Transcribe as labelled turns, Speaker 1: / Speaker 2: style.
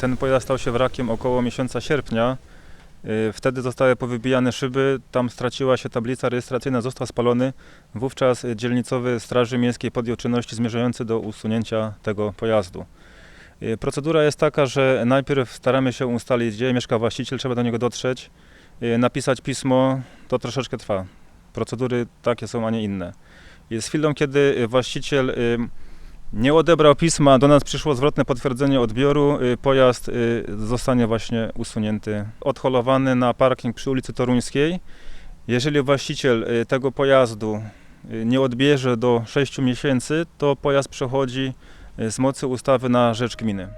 Speaker 1: Ten pojazd stał się wrakiem około miesiąca sierpnia. Y, Wtedy zostały powybijane szyby, tam straciła się tablica rejestracyjna, został spalony. Wówczas dzielnicowy Straży Miejskiej podjął czynności zmierzające do usunięcia tego pojazdu. Y, Procedura jest taka, że najpierw staramy się ustalić, gdzie mieszka właściciel, trzeba do niego dotrzeć, y, napisać pismo, to troszeczkę trwa. Procedury takie są, a nie inne. Z chwilą, kiedy właściciel nie odebrał pisma, do nas przyszło zwrotne potwierdzenie odbioru, y, pojazd y, zostanie właśnie usunięty, odholowany na parking przy ulicy Toruńskiej. Jeżeli właściciel y, tego pojazdu nie odbierze do 6 miesięcy, to pojazd przechodzi z mocy ustawy na rzecz gminy.